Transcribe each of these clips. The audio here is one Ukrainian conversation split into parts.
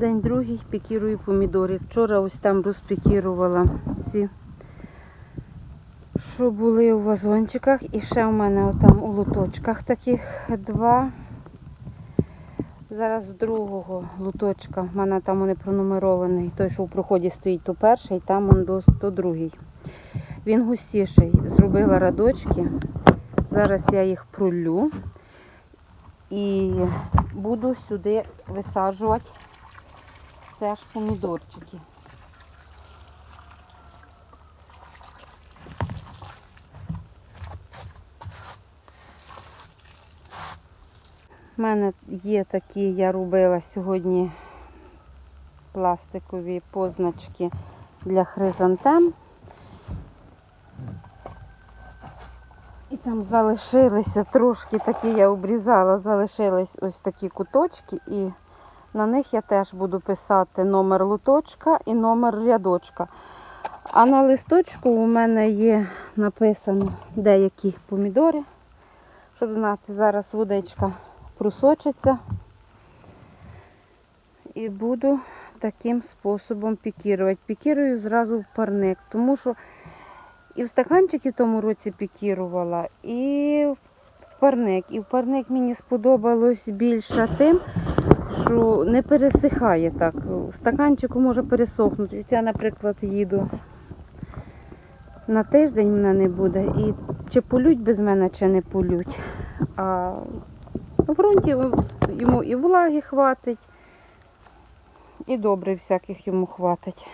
День другий пікірую помідори. Вчора ось там розпікірувала ці, що були у вазончиках. І ще в мене отам у лоточках таких два. Зараз другого луточка. У мене там вони пронумерований. Той, що в проході стоїть, то перший, там он до, то другий. Він густіший. Зробила радочки. Зараз я їх пролю і буду сюди висаджувати теж помідорчики. У мене є такі, я робила сьогодні пластикові позначки для хризантем. І там залишилися трошки такі, я обрізала, залишились ось такі куточки, і на них я теж буду писати номер лоточка і номер рядочка. А на листочку у мене є написано деякі помідори, щоб знати, зараз водичка просочиться. І буду таким способом пікірувати. Пікірую зразу в парник, тому що і в стаканчики в тому році пікірувала, і в парник. І в парник мені сподобалось більше тим, що не пересихає так. Стаканчику може пересохнути. Я, наприклад, їду на тиждень мене не буде. І чи полють без мене, чи не полють. А в ґрунті йому і влаги хватить, і добре всяких йому хватить.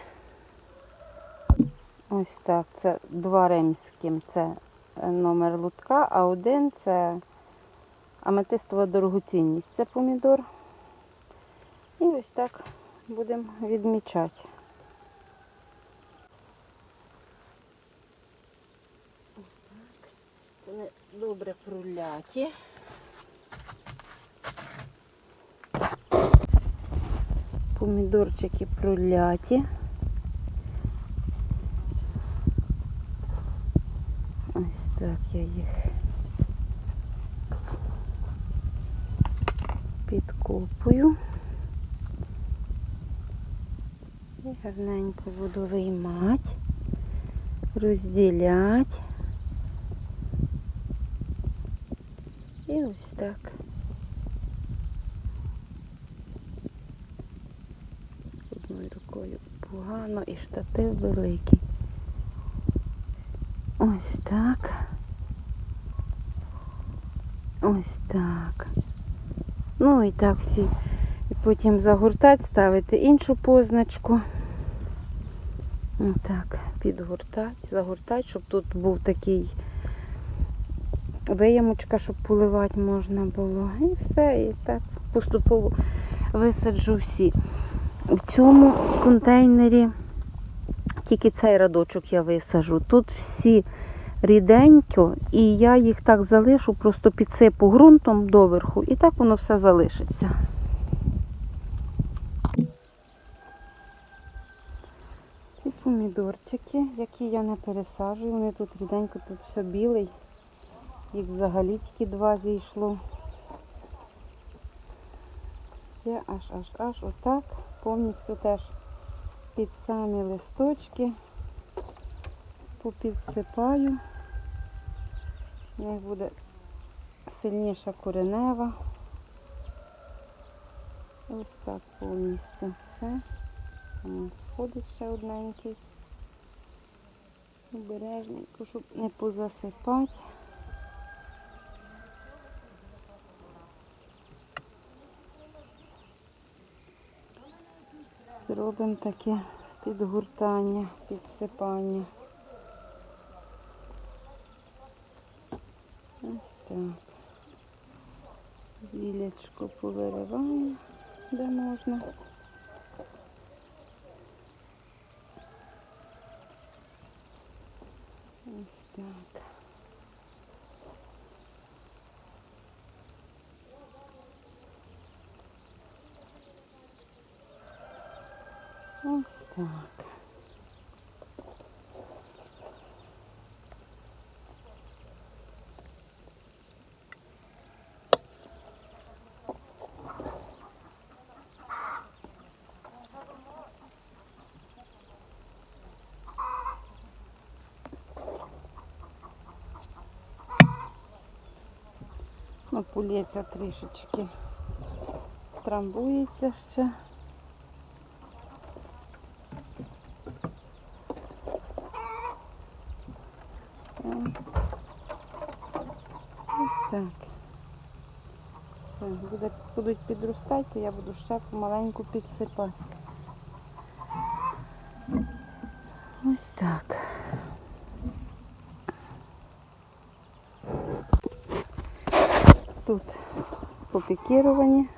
Ось так, це два римським, це номер лутка, а один це аметистова дорогоцінність. Це помідор. Ось так будемо відмічати. Вони добре проляті. Помідорчики проляті. Ось так я їх підкопую. І гарненько буду виймати, розділяти. І ось так. Одною рукою погано і штатив великий. Ось так. Ось так. Ну і так всі. І потім загортати, ставити іншу позначку. Отак, підгортати, загортати, щоб тут був такий виямочка, щоб поливати можна було. І все, і так поступово висаджу всі. В цьому контейнері тільки цей радочок я висажу. Тут всі ріденько, і я їх так залишу, просто підсипу ґрунтом доверху, і так воно все залишиться. Ці помідорчики, які я не пересаджую, вони тут ріденько, тут все білий. Їх взагалі тільки два зійшло. Я аж аж аж отак повністю теж під самі листочки попідсипаю. У них буде сильніша коренева. Ось так повністю все. Там сходить ще одненький. Обережненько, щоб не позасипати. Зробимо таке підгортання, підсипання. Ось так. Зілечко повириваємо, де можна. Так. Ось так. Ну, пулється трішечки. Трамбується ще. Ось так. Будуть підростати, я буду ще помаленьку підсипати. Ось так. Тут попікіровані.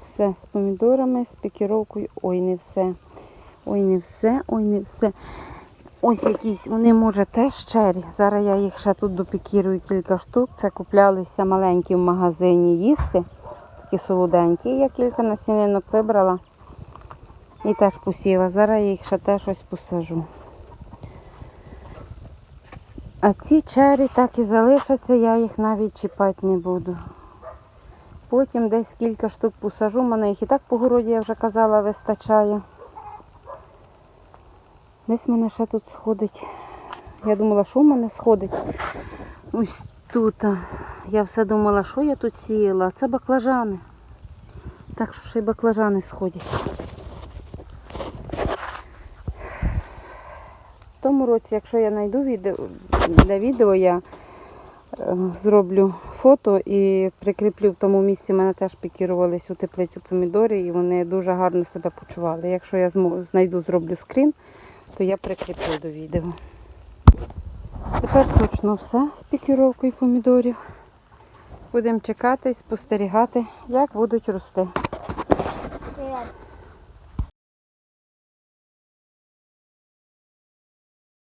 Все з помідорами, з пікіровкою. Ой, не все. Ой, не все, ой, не все. Ось якісь, вони може теж чері. Зараз я їх ще тут допікірую кілька штук. Це куплялися маленькі в магазині їсти. Такі солоденькі. Я кілька насінинок вибрала і теж посіла. Зараз я їх ще теж ось посажу. А ці чері так і залишаться, я їх навіть чіпати не буду. Потім десь кілька штук посажу, мене їх і так по городі, я вже казала, вистачає. Десь мене ще тут сходить. Я думала, що в мене сходить. Ось тут. Я все думала, що я тут сіяла. Це баклажани. Так що ще й баклажани сходять. В тому році, якщо я знайду відео для відео, я е, зроблю фото і прикріплю в тому місці. Мене теж пікірувались у теплицю помідори і вони дуже гарно себе почували. Якщо я знайду, зроблю скрін, то я прикріплю до відео. Тепер точно все з пікіровкою помідорів. Будемо чекати, спостерігати, як будуть рости.